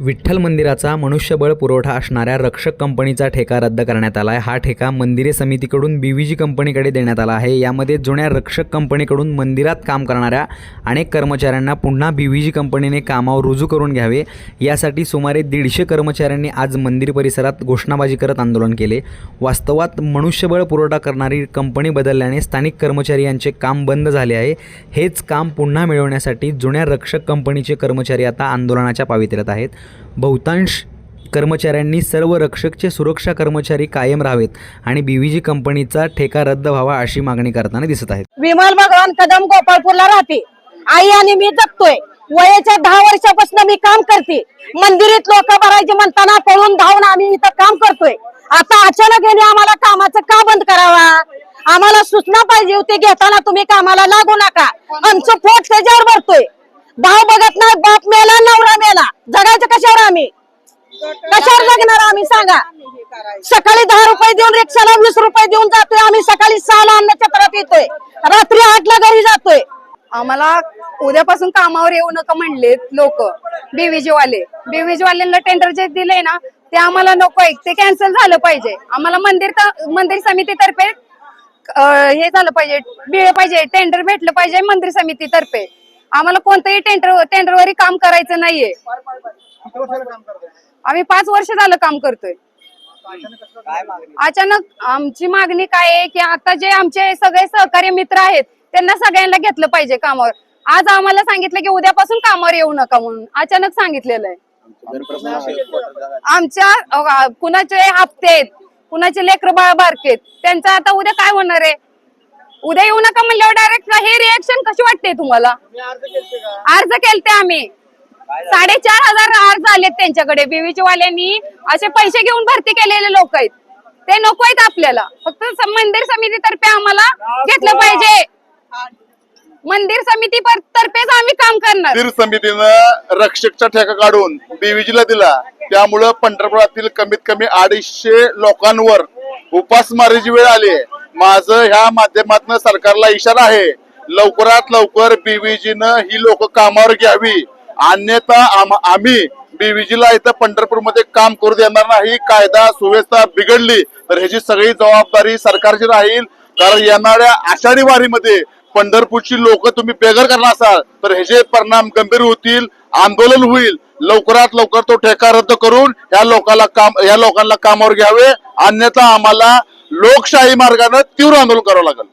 विठ्ठल मंदिराचा मनुष्यबळ पुरवठा असणाऱ्या रक्षक कंपनीचा ठेका रद्द करण्यात आला आहे. हा ठेका मंदिरे समितीकडून बी व्ही जी कंपनीकडे देण्यात आला आहे. यामध्ये जुन्या रक्षक कंपनीकडून मंदिरात काम करणाऱ्या अनेक कर्मचाऱ्यांना पुन्हा बी व्ही जी कंपनीने कामावर रुजू करून घ्यावे. यासाठी सुमारे दीडशे कर्मचाऱ्यांनी आज मंदिर परिसरात घोषणाबाजी करत आंदोलन केले. वास्तवात मनुष्यबळ पुरवठा करणारी कंपनी बदलल्याने स्थानिक कर्मचारी यांचे काम बंद झाले आहे. हेच काम पुन्हा मिळवण्यासाठी जुन्या रक्षक कंपनीचे कर्मचारी आता आंदोलनाच्या पावित्र्यात आहेत. बहुतांश कर्मचाऱ्यांनी सर्व रक्षकचे सुरक्षा कर्मचारी कायम राहावेत आणि बीव्हीजी कंपनीचा ठेका रद्द व्हावा अशी मागणी करताना दिसत आहेत. विमल भगवान कदम गोपाळपूरला राहते. आई आणि मी जगतोय. वयाच्या दहा वर्षापासून मी काम करते. मंदिरात लोक भरायचे म्हणताना पळून धावून आम्ही इथं काम करतोय. आता अचानक यांनी आम्हाला कामाचं का बंद करावा? आम्हाला सूचना पाहिजे होती घेताना तुम्ही कामाला लागू नका. आमचं पोट त्याच्यावर भरतोय. भाव बघत नाही बाप मेला नवरा मेला. आम्ही सांगा. सकाळी दहा रुपये देऊन रिक्षाला वीस रुपये देऊन जातोय. आम्ही सकाळी सहाला अन्न चत्रात येतोय. रात्री आठला घरी जातोय. आम्हाला उद्यापासून कामावर येऊ नका म्हणलेत लोक. बीव्हीजी वाले. बीवीजी वाल्यांना टेंडर जे दिले ना ते आम्हाला नको आहे. ते कॅन्सल झालं पाहिजे. आम्हाला मंदिर मंदिर समितीतर्फे हे झालं पाहिजे. मिळलं पाहिजे. टेंडर भेटलं पाहिजे मंदिर समितीतर्फे. आम्हाला कोणतंही टेंडर टेंडरवरही काम करायचं नाहीये. आम्ही पाच वर्ष झालं काम करतोय. अचानक आमची मागणी काय आहे की आता जे आमचे सगळे सहकारी मित्र आहेत त्यांना सगळ्यांना घेतलं पाहिजे कामावर. आज आम्हाला सांगितलं की उद्यापासून कामावर येऊ नका म्हणून. अचानक सांगितलेलं आहे. आमच्या अ, कुणाचे हप्ते आहेत कुणाचे लेकर बाळ बारकेत त्यांचं आता उद्या काय होणार आहे? उद्या येऊ नका म्हणल्यावर डायरेक्ट हे रिएक्शन कशी वाटते तुम्हाला? अर्ज केलते आम्ही. साडेचार हजार अर्ज आलेत त्यांच्याकडे. बीव्हीची वाल्यांनी असे पैसे घेऊन भरती केलेले लोक आहेत. ते नको आहेत आपल्याला. फक्त मंदिर समितीतर्फे आम्हाला घेतलं पाहिजे. मंदिर समिती तर्फेच आम्ही काम करणार. मंदिर समितीनं रक्षकचा ठेका काढून बीव्हीजीला दिला. त्यामुळं पंढरपुरातील कमीत कमी अडीचशे लोकांवर उपासमारीची वेळ आली माझं ह्या माध्यमातून सरकारला इशारा आहे. लवकरात लवकर बीव्हीजीनं ही लोक कामावर घ्यावी. अन्यथा आम्ही बीव्हीजीला इथं पंढरपूरमध्ये काम करू देणार नाही. कायदा सुव्यवस्था बिघडली तर ह्याची सगळी जबाबदारी सरकारची राहील. कारण येणाऱ्या आषाढी वारीमध्ये पंढरपूरची लोक तुम्ही बेघर करणार असाल तर ह्याचे परिणाम गंभीर होतील आंदोलन होईल. लवकरात लवकर तो ठेका रद्द करून या लोकांना काम या लोकांना कामावर घ्यावे. अन्यथा आम्हाला लोकशाही मार्गाने तीव्र आंदोलन करावं लागेल.